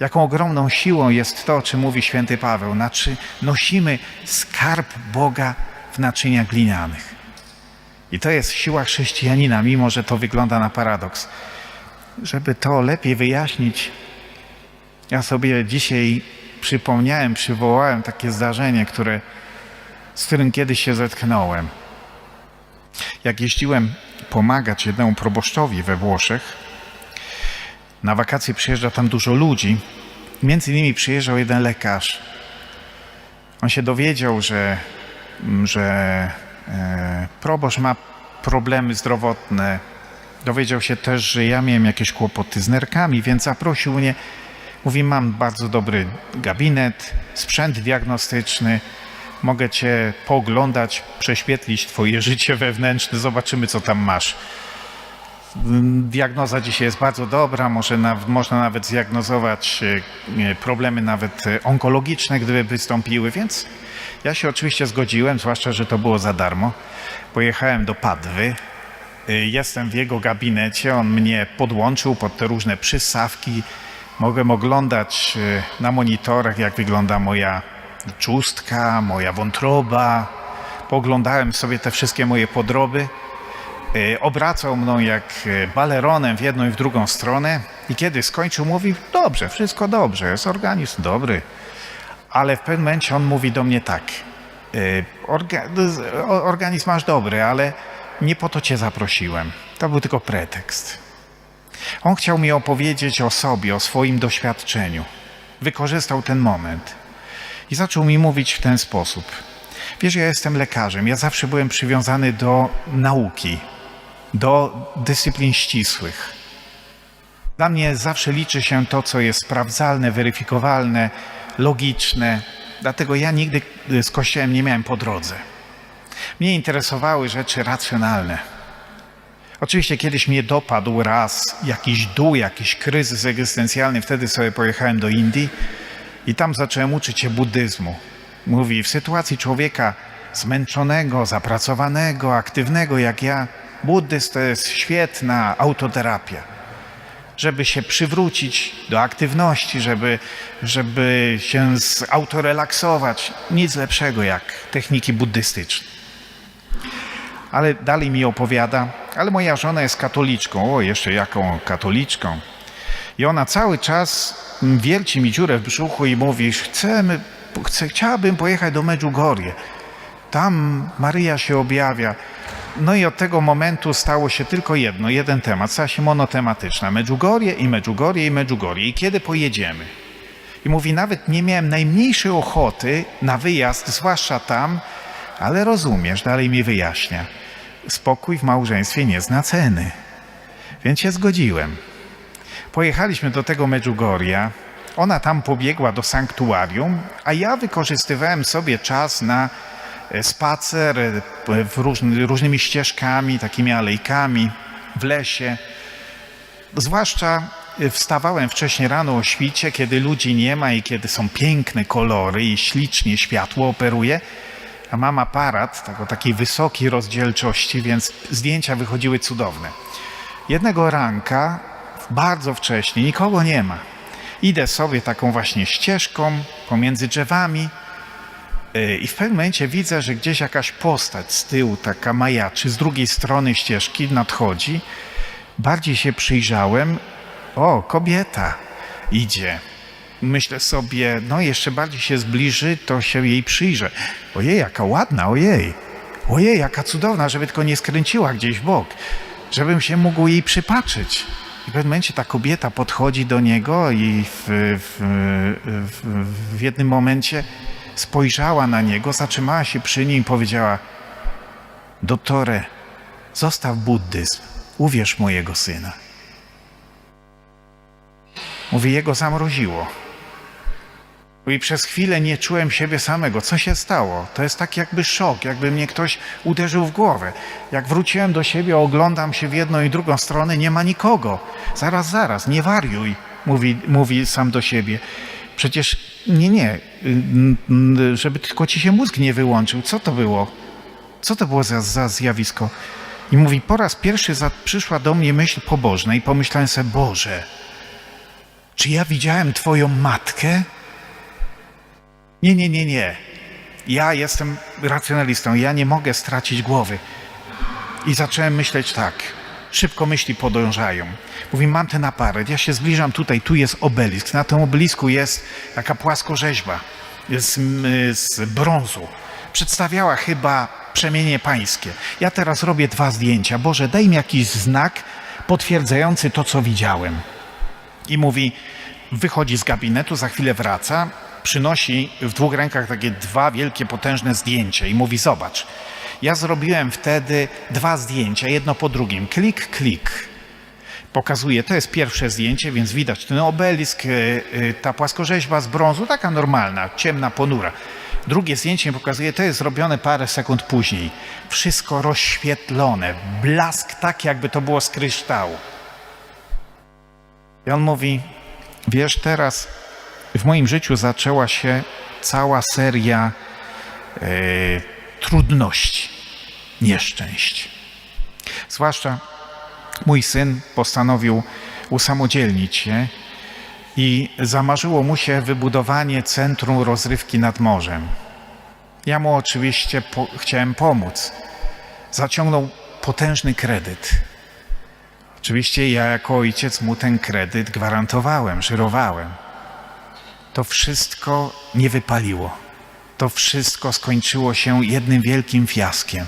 Jaką ogromną siłą jest to, o czym mówi święty Paweł. Znaczy, nosimy skarb Boga w naczyniach glinianych. I to jest siła chrześcijanina, mimo że to wygląda na paradoks. Żeby to lepiej wyjaśnić, ja sobie dzisiaj przypomniałem, przywołałem takie zdarzenie, które, z którym kiedyś się zetknąłem. Jak jeździłem pomagać jednemu proboszczowi we Włoszech, na wakacje przyjeżdża tam dużo ludzi. Między innymi przyjeżdżał jeden lekarz. On się dowiedział, że, że e, proboszcz ma problemy zdrowotne. Dowiedział się też, że ja miałem jakieś kłopoty z nerkami, więc zaprosił mnie. Mówi, mam bardzo dobry gabinet, sprzęt diagnostyczny, mogę cię pooglądać, prześwietlić twoje życie wewnętrzne, zobaczymy co tam masz. Diagnoza dzisiaj jest bardzo dobra, może na, można nawet zdiagnozować e, problemy nawet e, onkologiczne, gdyby wystąpiły, więc ja się oczywiście zgodziłem, zwłaszcza, że to było za darmo. Pojechałem do Padwy, e, jestem w jego gabinecie, on mnie podłączył pod te różne przystawki, mogłem oglądać na monitorach, jak wygląda moja czustka, moja wątroba. Poglądałem sobie te wszystkie moje podroby. E, Obracał mną jak e, baleronem w jedną i w drugą stronę i kiedy skończył, mówi, dobrze, wszystko dobrze, jest organizm dobry. Ale w pewnym momencie on mówi do mnie tak, e, orga, organizm masz dobry, ale nie po to cię zaprosiłem. To był tylko pretekst. On chciał mi opowiedzieć o sobie, o swoim doświadczeniu. Wykorzystał ten moment i zaczął mi mówić w ten sposób. Wiesz, ja jestem lekarzem, ja zawsze byłem przywiązany do nauki, do dyscyplin ścisłych. Dla mnie zawsze liczy się to, co jest sprawdzalne, weryfikowalne, logiczne. Dlatego ja nigdy z Kościołem nie miałem po drodze. Mnie interesowały rzeczy racjonalne. Oczywiście kiedyś mnie dopadł raz jakiś dół, jakiś kryzys egzystencjalny, wtedy sobie pojechałem do Indii i tam zacząłem uczyć się buddyzmu. Mówi, w sytuacji człowieka zmęczonego, zapracowanego, aktywnego jak ja, buddyzm to jest świetna autoterapia. Żeby się przywrócić do aktywności, żeby, żeby się autorelaksować. Nic lepszego jak techniki buddystyczne ale dalej mi opowiada, ale moja żona jest katoliczką, o jeszcze jaką katoliczką. I ona cały czas wierci mi dziurę w brzuchu i mówi, chcemy, chcę, chciałabym pojechać do Medjugorje. Tam Maryja się objawia. No i od tego momentu stało się tylko jedno, jeden temat, stała się monotematyczna. Medjugorje i Medjugorje i Medjugorje. I kiedy pojedziemy? I mówi, nawet nie miałem najmniejszej ochoty na wyjazd, zwłaszcza tam, ale rozumiesz, dalej mi wyjaśnia. Spokój w małżeństwie nie zna ceny. Więc się zgodziłem. Pojechaliśmy do tego Medjugorja. Ona tam pobiegła do sanktuarium, a ja wykorzystywałem sobie czas na spacer e, różny, różnymi ścieżkami, takimi alejkami w lesie. Zwłaszcza e, wstawałem wcześniej rano o świcie, kiedy ludzi nie ma i kiedy są piękne kolory i ślicznie światło operuje, a mam aparat tak, o takiej wysokiej rozdzielczości, więc zdjęcia wychodziły cudowne. Jednego ranka, bardzo wcześnie, nikogo nie ma. Idę sobie taką właśnie ścieżką pomiędzy drzewami i w pewnym momencie widzę, że gdzieś jakaś postać z tyłu, taka majaczy, z drugiej strony ścieżki nadchodzi. Bardziej się przyjrzałem. O, kobieta idzie. Myślę sobie, no jeszcze bardziej się zbliży, to się jej przyjrzę. Ojej, jaka ładna, ojej. Ojej, jaka cudowna, żeby tylko nie skręciła gdzieś w bok. Żebym się mógł jej przypatrzyć. I w pewnym momencie ta kobieta podchodzi do niego i w, w, w, w jednym momencie spojrzała na niego, zatrzymała się przy nim i powiedziała Doktore, zostaw buddyzm, uwierz mojego syna. Mówi, jego zamroziło. I przez chwilę nie czułem siebie samego. Co się stało? To jest tak jakby szok, jakby mnie ktoś uderzył w głowę. Jak wróciłem do siebie, oglądam się w jedną i drugą stronę, nie ma nikogo. Zaraz, zaraz, nie wariuj, mówi, mówi sam do siebie. Przecież nie, nie, y, żeby tylko ci się mózg nie wyłączył. Co to było? Co to było za, za zjawisko? I mówi, po raz pierwszy za, przyszła do mnie myśl pobożna i pomyślałem sobie, Boże, czy ja widziałem Twoją matkę? Nie, nie, nie, nie. Ja jestem racjonalistą, ja nie mogę stracić głowy. I zacząłem myśleć tak. Szybko myśli podążają. Mówi, mam ten aparat, ja się zbliżam tutaj, tu jest obelisk. Na tym obelisku jest taka płaskorzeźba z, z brązu. Przedstawiała chyba przemienie pańskie. Ja teraz robię dwa zdjęcia. Boże, daj mi jakiś znak potwierdzający to, co widziałem. I mówi, wychodzi z gabinetu, za chwilę wraca, przynosi w dwóch rękach takie dwa wielkie, potężne zdjęcia i mówi, zobacz, ja zrobiłem wtedy dwa zdjęcia, jedno po drugim, klik, klik. Pokazuje, to jest pierwsze zdjęcie, więc widać ten obelisk, e, e, ta płaskorzeźba z brązu, taka normalna, ciemna, ponura. Drugie zdjęcie pokazuje, to jest zrobione parę sekund później. Wszystko rozświetlone, blask tak, jakby to było z kryształu. I on mówi, wiesz, teraz w moim życiu zaczęła się cała seria e, trudności, nieszczęść. Zwłaszcza mój syn postanowił usamodzielnić się i zamarzyło mu się wybudowanie centrum rozrywki nad morzem. Ja mu oczywiście po chciałem pomóc. Zaciągnął potężny kredyt. Oczywiście ja jako ojciec mu ten kredyt gwarantowałem, żyrowałem. To wszystko nie wypaliło. To wszystko skończyło się jednym wielkim fiaskiem.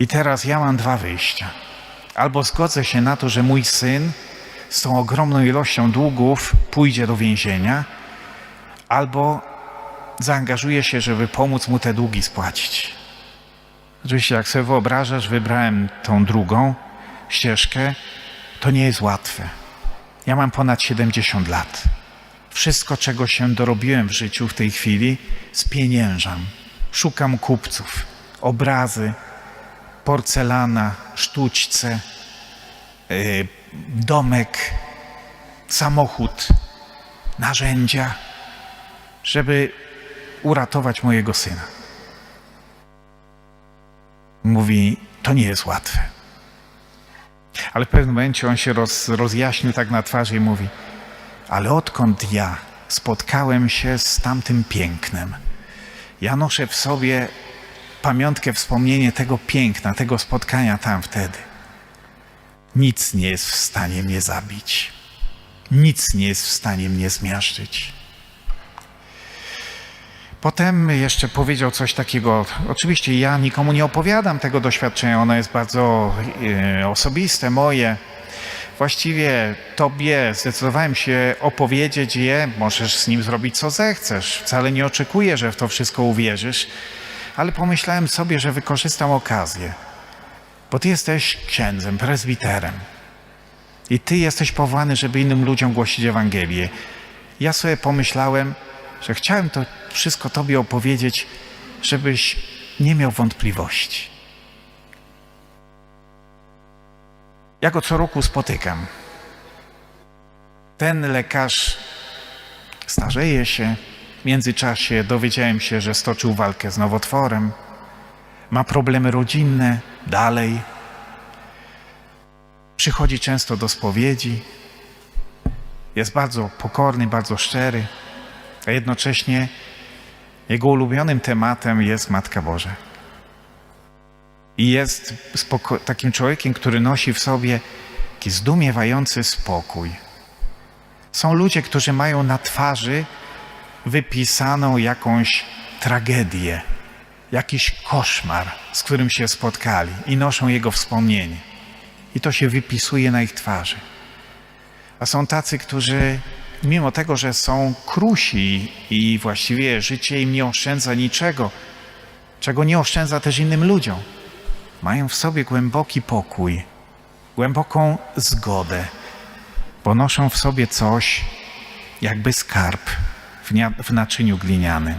I teraz ja mam dwa wyjścia. Albo zgodzę się na to, że mój syn z tą ogromną ilością długów pójdzie do więzienia, albo zaangażuję się, żeby pomóc mu te długi spłacić. Oczywiście, jak sobie wyobrażasz, wybrałem tą drugą ścieżkę, to nie jest łatwe. Ja mam ponad 70 lat. Wszystko, czego się dorobiłem w życiu w tej chwili, spieniężam. Szukam kupców, obrazy, porcelana, sztućce, yy, domek, samochód, narzędzia, żeby uratować mojego syna. Mówi, to nie jest łatwe. Ale w pewnym momencie on się roz, rozjaśnił tak na twarzy i mówi, ale odkąd ja spotkałem się z tamtym pięknem, ja noszę w sobie pamiątkę, wspomnienie tego piękna, tego spotkania tam wtedy. Nic nie jest w stanie mnie zabić. Nic nie jest w stanie mnie zmiażdżyć. Potem jeszcze powiedział coś takiego. Oczywiście ja nikomu nie opowiadam tego doświadczenia, ono jest bardzo e, osobiste, moje. Właściwie tobie zdecydowałem się opowiedzieć je, możesz z nim zrobić co zechcesz. Wcale nie oczekuję, że w to wszystko uwierzysz, ale pomyślałem sobie, że wykorzystam okazję, bo ty jesteś księdzem, prezbiterem i ty jesteś powołany, żeby innym ludziom głosić Ewangelię. Ja sobie pomyślałem, że chciałem to wszystko tobie opowiedzieć, żebyś nie miał wątpliwości. Ja go co roku spotykam. Ten lekarz starzeje się. W międzyczasie dowiedziałem się, że stoczył walkę z nowotworem. Ma problemy rodzinne dalej. Przychodzi często do spowiedzi. Jest bardzo pokorny, bardzo szczery, a jednocześnie jego ulubionym tematem jest Matka Boża. I jest takim człowiekiem, który nosi w sobie taki zdumiewający spokój. Są ludzie, którzy mają na twarzy wypisaną jakąś tragedię, jakiś koszmar, z którym się spotkali i noszą jego wspomnienie. I to się wypisuje na ich twarzy. A są tacy, którzy mimo tego, że są krusi i właściwie życie im nie oszczędza niczego, czego nie oszczędza też innym ludziom, mają w sobie głęboki pokój, głęboką zgodę, ponoszą w sobie coś, jakby skarb w, naczyniu glinianym.